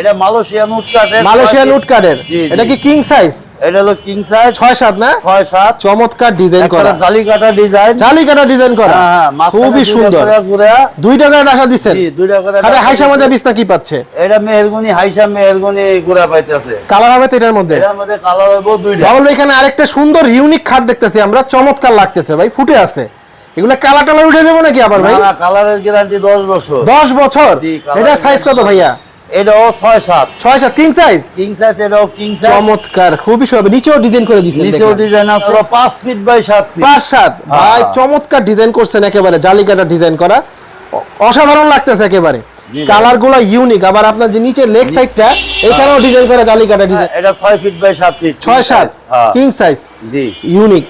এটা Malaysian wood কাটের Malaysian wood কার্ডের জি, জি। এটা কি কিং সাইজ এটা হলো কিং সাইজ ছয় সাত না? ছয় সাত। চমৎকার ডিজাইন করা। জালি কাটা ডিজাইন জালি কাটা ডিজাইন করা খুবই সুন্দর। দুই টাকার আশা দিচ্ছেন? জি দুইটা করে আরে হাইসা মজা বিছনা কি পাচ্ছে? এটা মেহেরগুনি হাইসা মেহেরগুনি গুড়া পাইতেছে। কালার হবে তো এটার মধ্যে? এটার মধ্যে কালার দুইটা। এখানে আরেকটা সুন্দর ইউনিক খাট দেখতেছি আমরা। চমৎকার লাগতেছে ভাই ফুটে আছে। এগুলো কালার টালার উঠে যাব নাকি আবার ভাই? না কালারের গ্যারান্টি 10 বছর। দশ বছর? এটা সাইজ কত ভাইয়া? এটাও 6 7 ছয় সাত কিং সাইজ কিং সাইজ এটাও কিং সাইজ চমৎকার খুবই সবে নিচেও ডিজাইন করে দিচ্ছেন নিচেও ডিজাইন আছে 5 ফিট বাই 7 ফিট পাঁচ সাত? হ্যাঁ। ভাই চমৎকার ডিজাইন করছেন একেবারে জালিকাটা ডিজাইন করা। অসাধারণ লাগতেছে একেবারে। কালারগুলো ইউনিক আবার আপনার যে নিচের লেগ সাইডটা এখানেও ডিজাইন করে জালিকাটা ডিজাইন এটা 6 ফিট বাই 7 ফিট ছয় সাত হ্যাঁ। কিং সাইজ জি। ইউনিক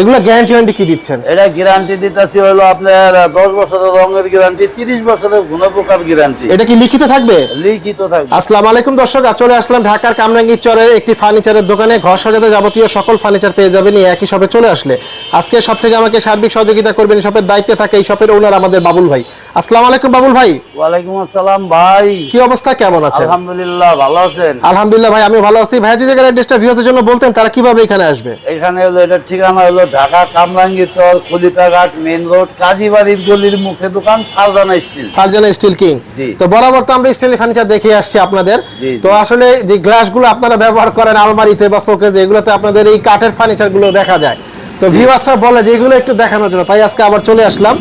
এগুলো গ্যারান্টি ওয়ারেন্টি কি দিচ্ছেন? এটা গ্যারান্টি দিতেছি হলো আপনার 10 বছরের রঙের গ্যারান্টি 30 বছরের গুণপ্রকার গ্যারান্টি এটা কি লিখিত থাকবে? লিখিত থাকবে। আসসালামু আলাইকুম দর্শক চলে আসলাম ঢাকার কামরাঙ্গীর চরের একটি ফার্নিচারের দোকানে। ঘর সাজাতে যাবতীয় সকল ফার্নিচার পেয়ে যাবেন এই একই শপে চলে আসলে। আজকে সব থেকে আমাকে সার্বিক সহযোগিতা করবেন এই শপের দায়িত্বে থাকে এই শপের ওনার আমাদের বাবুল ভাই। আসসালামু আলাইকুম বাবুল ভাই। ওয়ালাইকুম আসসালাম ভাই। কি অবস্থা? কেমন আছেন? আলহামদুলিল্লাহ ভালো আছেন? আলহামদুলিল্লাহ ভাই আমি ভালো আছি। ভাই যদি অ্যাড্রেসটা ভিউয়ারদের জন্য বলতেন তারা কীভাবে এখানে আসবে? এখানে হলো ঠিকানা হলো ঢাকা কামরাঙ্গি চর খলিফাঘাট মেইন রোড কাজীবাড়ির গলির মুখে দোকান Farzana steel Farzana steel king তো বরাবর তো আমরা স্টিল ফার্নিচার দেখে আসছি আপনাদের। তো আসলে যে গ্লাসগুলো আপনারা ব্যবহার করেন আলমারিতে বা শোকেজে এগুলোতে আপনাদের এই কাঠের ফার্নিচারগুলো দেখা যায়। তো ভিউয়ার্সরা বলে যে এগুলো একটু দেখানোর জন্য। তাই আজকে আবার চলে আসলাম।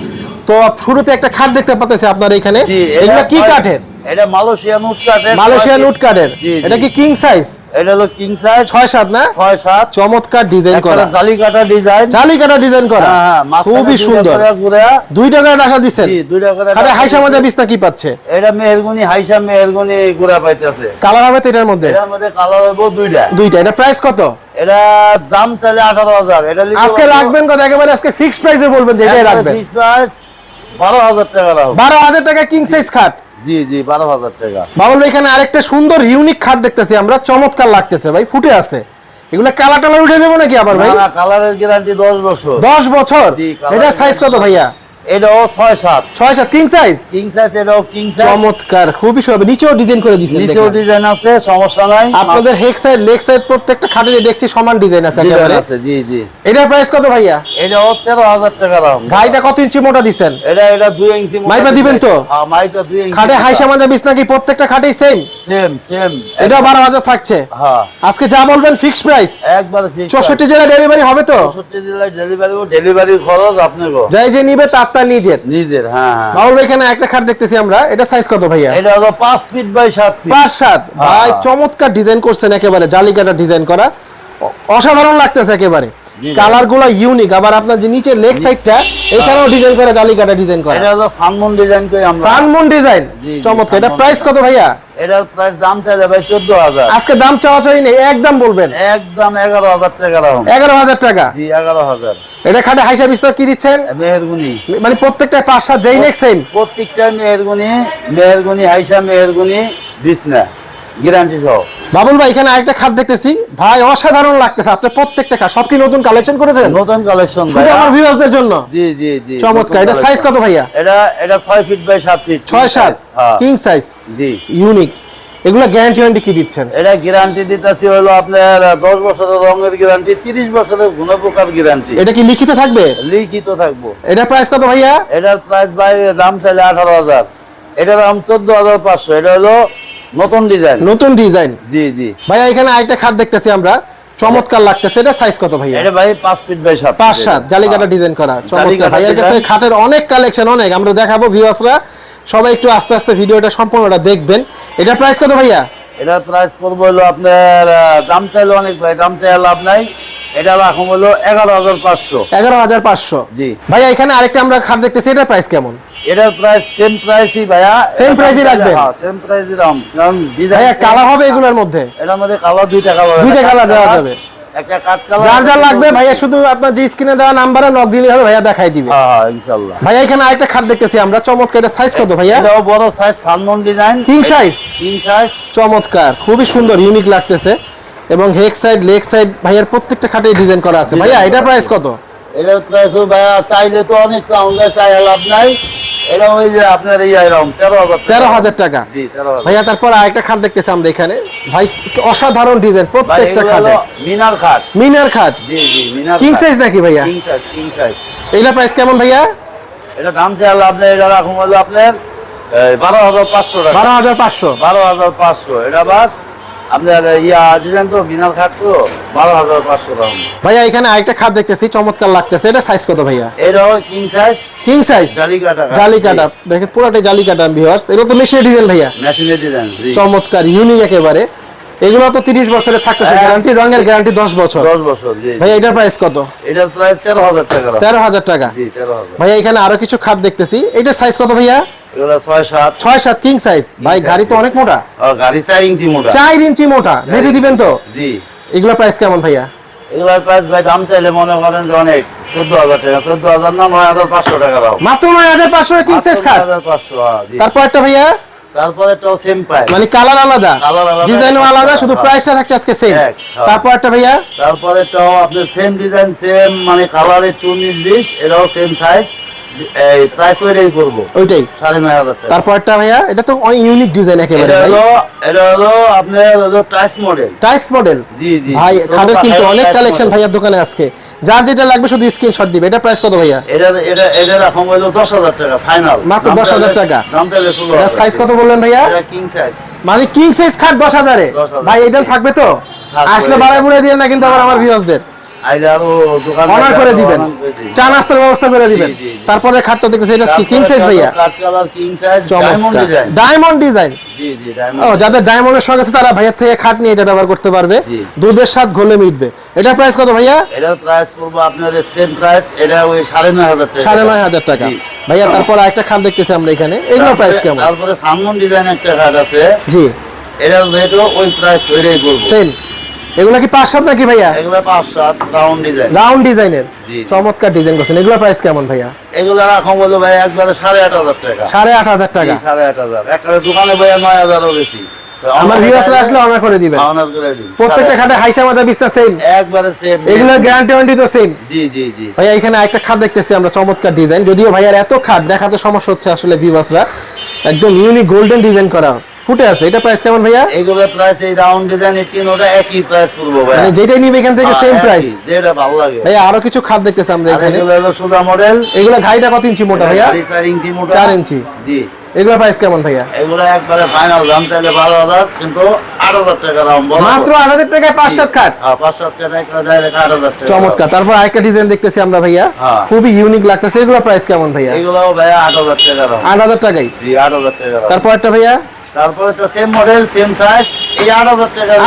তো শুরুতে একটা খাট দেখতে পাচ্ছি আপনার এখানে। এগুলো কি কাঠের? এটা মালয়েশিয়ান উড কাঠের মালয়েশিয়ান উড কাঠের। এটা কি কিং সাইজ এটা হলো কিং সাইজ ছয় সাত না? ছয় সাত। চমৎকার ডিজাইন করা। জালি কাটা ডিজাইন জালি কাটা ডিজাইন করা খুবই সুন্দর। দুই টাকার আশা দিচ্ছেন? জি আরে হাইসা মজা বিছনা কি পাচ্ছে? এটা মেহেরগুনি হাইসা মেহেরগুনি গুড়া পাইতেছে। কালার হবে তো এটার মধ্যে? এটার মধ্যে কালার হইব দুইটা। দুইটা। এটা প্রাইস কত? এটা দাম চাইলে আঠারো হাজার। এটা আজকে রাখবেন কত একেবারে আজকে ফিক্সড প্রাইসে বলবেন যে এটাই রাখবেন। fixed price বারো হাজার টাকা বারো হাজার টাকা কিং সাইজ খাট। জি জি বারো হাজার টাকা। বাবুল এখানে আরেকটা সুন্দর ইউনিক খাট দেখতেছি আমরা। চমৎকার লাগতেছে ভাই ফুটে আছে। এগুলো কালার টালা উঠে যাব নাকি আবার ভাই? কালারের গ্যারান্টি দশ বছর। দশ বছর? এটা সাইজ কত ভাইয়া? এটাও ছয় সাত। ছয় সাত কিং সাইজ কিং সাইজ এটাও কিং সাইজ চমৎকার খুবই সবে নিচেও ডিজাইন করে নিচেও ডিজাইন আছে সমস্যা নাই। আপনাদের হেক সাইড লেগ সাইড প্রত্যেকটা খাটেরই দেখছি সমান ডিজাইন আছে একেবারে। আছে জি জি। এটার প্রাইস কত ভাইয়া? এটাও তেরো হাজার টাকা দাম। গাড়িটা কত ইঞ্চি মোটা দিচ্ছেন এটা এটা দুই ইঞ্চি মোটা মাইপা দিবেন তো? হ্যাঁ মাইপা দুই ইঞ্চি খাটে হাইসা মাজা বিছনা কি প্রত্যেকটা খাটেই সেম সেম সেম এটা বারো হাজার থাকছে। হ্যাঁ। আজকে যা বলবেন ফিক্সড প্রাইস একবারে ফিক্স চৌষট্টি জেলা ডেলিভারি হবে তো? চৌষট্টি জেলায় ডেলিভারি ডেলিভারির খরচ আপনার গো। যাই যে নিবে তার তার নিজের। নিজের হ্যাঁ হ্যাঁ। ভাই, এখানে একটা খাট দেখতেছি আমরা। এটা সাইজ কত ভাইয়া? এটা হলো 5 ফিট বাই 7 ফিট পাঁচ সাত? ভাই হ্যাঁ। চমৎকার ডিজাইন করছেন একেবারে জালিকাটা ডিজাইন করা। অসাধারণ লাগতেছে একেবারে। কালারগুলো ইউনিক আবার আপনার যে নিচের লেগ সাইডটা এখানেও ডিজাইন করে জালিকাটা ডিজাইন করা। এটা হলো সানমুন ডিজাইন করে আমরা। সানমুন ডিজাইন চমৎকার। এটা প্রাইস কত ভাইয়া? এটার প্রাইস দাম চাইলে ভাই চোদ্দ হাজার। আজকে দাম চাওয়া চাই নেই একদম বলবেন। একদম এগারো হাজার টাকা দাম। এগারো হাজার টাকা? জি এগারো হাজার। এটা খাটে হাইসা বিস্তার কি দিচ্ছেন? মেহেরগুনি। মানে প্রত্যেকটা পাঁচ সাত যেই নেক সেম প্রত্যেকটা মেহেরগুনি মেহেরগুনি হাইসা মেহেরগুনি বিছনা গ্যারান্টি সহ। বাবুল ভাই এখানে আরেকটা খাট দেখতেছি। ভাই অসাধারণ লাগতেছে। আপনি প্রত্যেকটা খাট সব কি নতুন কালেকশন করেছেন? নতুন কালেকশন শুধু আমার ভিউয়ার্সদের জন্য? জি জি জি চমৎকার। এটা সাইজ কত ভাইয়া? এটা এটা ছয় ফিট বাই সাত ফিট ছয় সাত? হ্যাঁ। কিং সাইজ জি। ইউনিক এগুলো গ্যারান্টি ওয়ারেন্টি কি দিচ্ছেন? এটা গ্যারান্টি দিতেছি হলো আপনার দশ বছরের রঙের গ্যারান্টি তিরিশ বছরের গুণপ্রকার গ্যারান্টি এটা কি লিখিত থাকবে? লিখিত থাকব। এটা প্রাইস কত ভাইয়া? এটার প্রাইস ভাই দাম চাইলে আঠারো হাজার। এটার দাম চোদ্দ হাজার পাঁচশো। এটা হলো নতুন ডিজাইন। নতুন ডিজাইন। জি জি। ভাইয়া এখানে আরেকটা খাট দেখতেছি আমরা। চমৎকার লাগতেছে। এটা সাইজ কত ভাইয়া? এটা ভাই পাঁচ ফিট বাই সাত পাঁচ feet সাত। এটা। জালিকাটা। ডিজাইন করা। চমৎকার। ভাইয়ের কাছে খাটের অনেক কালেকশন অনেক। আমরা দেখাবো ভিউয়ার্সরা সবাই একটু আস্তে আস্তে ভিডিওটা সম্পূর্ণটা দেখবেন। এটা প্রাইস কত ভাইয়া? এটার প্রাইস পড়ব হলো আপনার দাম চাইলে অনেক ভাই। দাম চাইলে লাভ নাই। এটা রাখুন হলো এগারো হাজার পাঁচশো। এগারো হাজার পাঁচশো। জি। ভাইয়া এখানে আরেকটা আমরা খাট দেখতেছি। এটার প্রাইস কেমন? এটার প্রাইস সেম প্রাইসই ভাইয়া। Same price ই রাখবেন? হ্যাঁ সেম প্রাইসই দাম। কারণ ডিজাইন ভাইয়া কালার হবে এগুলোর মধ্যে? এটার মধ্যে কালার দুইটা কালার দুইটা দেওয়া যাবে। একটা কাট কালার যার যার লাগবে ভাইয়া শুধু আপনার যে স্ক্রিনে দেওয়া নাম্বারে নক দিলে হবে ভাইয়া দেখাই দিবে। হ্যাঁ ইনশাআল্লাহ। ভাইয়া এখানে আরেকটা খাট দেখতেছি আমরা। চমৎকার এটা সাইজ কত ভাইয়া? এটাও বড় size সানমন design King size? King size চমৎকার খুবই সুন্দর ইউনিক লাগতেছে। এবং হেক সাইড লেগ সাইড ভাইয়ার প্রত্যেকটা খাটে ডিজাইন করা আছে। ভাইয়া এটা প্রাইস কত? এটার প্রাইসও ভাইয়া চাইলে তো অনেক চাউন্ডে চাই লাভ নাই। এটা ওই যে আপনার এই এরকম তেরো হাজার তেরো হাজার টাকা। জি তেরো হাজার। ভাইয়া তারপর আরেকটা খাট দেখতেছি আমরা এখানে। ভাই অসাধারণ ডিজাইন প্রত্যেকটা এগুলো মিনার খাট। মিনার খাট? জি জি মিনার কিং সাইজ নাকি ভাইয়া? কিং সাইজ কিং সাইজ এইগুলা প্রাইস কেমন ভাইয়া? এটা দাম চাইলে আপনার এটা রাখুন হলো আপনার বারো হাজার পাঁচশো টাকা। বারো হাজার পাঁচশো। বারো হাজার পাঁচশো। এটা বাদ আপনার ইয়া ডিজাইন তো মিনার খাট তো বারো হাজার পাঁচশো টাকা ভাইয়া এখানে আরেকটা খাট দেখতেছি চমৎকার লাগতেছে। এটা সাইজ কত ভাইয়া? এটা কিং সাইজ কিং সাইজ জালি কাটা জালি কাটা দেখেন পুরোটাই জালি কাটা ভিউয়ার্স এগুলো তো মেশিনের ডিজাইন ভাইয়া। মেশিনের ডিজাইন চমৎকার ইউনিক একেবারে। এগুলো তো তিরিশ বছরের থাকতেছে। গ্যারান্টি রঙের গ্যারান্টি দশ বছর। দশ বছর জি ভাইয়া এটার প্রাইস কত? এটার প্রাইস তেরো হাজার টাকা। দাম। তেরো হাজার টাকা। জি এখানে আরও কিছু খাট দেখতেছি। এটার সাইজ কত ভাইয়া? ছয় সাত। কিং সাইজ ভাই গাড়ি তো অনেক মোটা। গাড়ি চার ইঞ্চি মোটা। চার ইঞ্চি মোটা। ভেবে দিবেন তো? জি। এগুলো প্রাইস কেমন ভাইয়া? এগুলোর প্রাইস ভাই দাম চাইলে মনে করেন যে অনেক। চোদ্দ হাজার টাকা। চোদ্দ হাজার না নয় হাজার পাঁচশো টাকা দাও। মাত্র নয় হাজার পাঁচশো কিং সাইজ খাট। হাজার পাঁচশো হ্যাঁ। তারপর একটা ভাইয়া? তারপরে সেম প্রাইস মানে কালার আলাদা। ডিজাইনও আলাদা। শুধু প্রাইসটা থাকছে আজকে সেম হ্যাঁ। তারপর একটা ভাইয়া? তারপরে তো আপনার সেম ডিজাইন সেম মানে কালারের টু নির্দিশ এটাও সেম সাইজ প্রাইস ওইটাই করব। ওইটাই। সাড়ে নয় হাজার টাকা। তারপর ভাইয়া এটা তো অনেক ইউনিক ডিজাইন একেবারে ভাই। এটা হলো আপনার হলো টাইস মডেল টাইস মডেল জি জি। ভাই খাটের কিন্তু অনেক কালেকশন ভাইয়ার দোকানে আজকে। যার যেটা লাগবে শুধু স্ক্রিনশট দিবে। এটা প্রাইস কত ভাইয়া? এটা এটা এটা হলো দশ হাজার টাকা ফাইনাল মাত্র 10,000 টাকা। দাম চাইলে এটা সাইজ কত বললেন ভাইয়া? এটা কিং সাইজ মানে কিং সাইজ খাট দশ হাজারে। ভাই এটা থাকবে তো? আসলে বাড়াই বুড়ে দিয়ে না কিন্তু আবার আমার ভিউয়ার্সদের অনার করে দিবেন। চা নাস্তার ব্যবস্থা করে দিবেন। জি, জি, জি। তারপরে খাটটা দেখতেছি এটা কি? কিং সাইজ ভাইয়া? Cut colour king size diamond design diamond design জি জি ও যাদের ডায়মন্ডের শখ আছে তারা ভাইয়ার থেকে খাট নিয়ে এটা ব্যবহার করতে পারবে। দুধের স্বাদ ঘোলে মিটবে। এটার প্রাইস কত ভাইয়া? এটার প্রাইস পড়ব আপনাদের সেম প্রাইস এটা ওই সাড়ে নয় হাজার টাকা। সাড়ে নয় হাজার টাকা। ভাইয়া তারপর একটা খাট দেখতেছি আমরা এখানে। এগুলো প্রাইস কেমন? তারপরে ডিজাইন একটা খাট আছে। জি। রেটও ওই প্রাইস সেম এগুলো কি পাঁচ সাত নাকি ভাইয়া? এগুলো পাঁচ সাত রাউন্ড ডিজাইন রাউন্ড ডিজাইনের জি। চমৎকার ডিজাইন করছেন। এগুলো প্রাইস কেমন ভাইয়া? এগুলো রাখুন বলো ভাই একবারে সাড়ে আট হাজার টাকা। সাড়ে আট হাজার টাকা? সাড়ে আট হাজার। একটা দোকানে ভাইয়া নয় হাজারও বেশি। আমার ভিউয়ার্সরা আসলে অনার করে দিবেন। অনার করে দিন প্রত্যেকটা খাটে হাইসা মাদা বিস্তার সেম একবারে সেম এগুলোর গ্যারান্টি ওয়ারেন্টি তো সেম জি জি জি। ভাইয়া এখানে একটা খাট দেখতেছি আমরা চমৎকার ডিজাইন যদিও ভাইয়ার এত খাট দেখাতে সমস্যা হচ্ছে আসলে ভিউয়ার্সরা একদম ইউনিক গোল্ডেন ডিজাইন করা। ফুটে আছে এটা প্রাইস কেমন ভাইয়া? এইগুলোর প্রাইস এই রাউন্ড ডিজাইন এই তিন ওটা একই প্রাইস পড়ব ভাই মানে যেটাই নিবে এখান থেকে সেম প্রাইস যেটা ভালো লাগে। ভাইয়া আরও কিছু খাট দেখতেছি আমরা এখানে। এগুলো হলো সুদা মডেল এগুলো ঘাইটা কত ইঞ্চি মোটা ভাইয়া? চার ইঞ্চি মোটা। চার ইঞ্চি। জি। এগুলো প্রাইস কেমন ভাইয়া? এগুলো একবারে ফাইনাল দাম চাইলে বারো হাজার কিন্তু আট হাজার টাকা দাম বলো। মাত্র আট হাজার টাকায় পাঁচ সাত খাট? হ্যাঁ, পাঁচ সাত টাকা একটা ডাইরেক্ট আট হাজার টাকা। চমৎকার। তারপর আরেকটা ডিজাইন দেখতেছি আমরা ভাইয়া। হ্যাঁ। খুবই ইউনিক লাগতেছে। এগুলো প্রাইস কেমন ভাইয়া? এগুলো ভাইয়া আট হাজার টাকা দাম। আট হাজার টাকাই জি আট হাজার টাকা তারপর একটা ভাইয়া? তারপরে সেম মডেল সেম সাইজ এই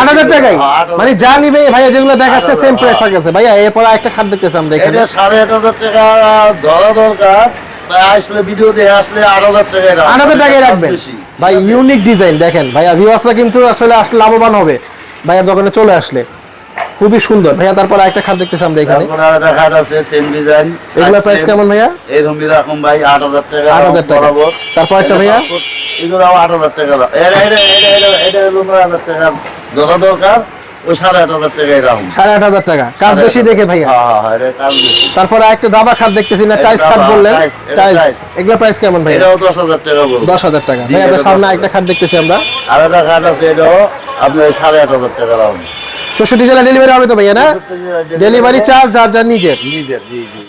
টাকা টাকাই। মানে যা নিবে ভাইয়া যেগুলো দেখাচ্ছে সেম প্রাইস। থাকতেছে। ভাইয়া এরপর একটা খাট দেখতেছি আমরা এখানে। এটা টাকা ধরা দরকার। তাই আসলে ভিডিও দেখে আসলে টাকায় টাকায় রাখবেন। ভাই ইউনিক ডিজাইন দেখেন। ভাইয়া ভিউয়ার্সরা কিন্তু আসলে আসলে লাভবান হবে। ভাইয়ার দোকানে চলে আসলে। খুবই সুন্দর। ভাইয়া তারপর একটা খাট দেখতেছি আমরা এখানে। তারপরে আরেকটা খাট আছে সেম ডিজাইন এগুলোর প্রাইস কেমন ভাইয়া? এই রুমি রাখুন ভাই আট হাজার টাকা 8,000 টাকা। তারপর একটা ভাইয়া? এগুলোও আট হাজার টাকা দাম। এটা এটা এটা এটা এটা হলো নয় হাজার টাকা। ধরা দরকার। তারপরে একটা দাবা খাট দেখতেছি না এটা টাইলস খাট বললেন। Tiles tiles। এগুলো প্রাইস কেমন ভাইয়া? এটাও দশ হাজার টাকা ভাইয়া সামনে একটা খাট দেখতেছি আমরা। আর একটা খাট আছে এটাও আপনার সাড়ে আট হাজার টাকা চৌষট্টি জেলা ডেলিভারি হবে তো ভাইয়া না? ডেলিভারি চার্জ যার যার নিজের। নিজের জি জি।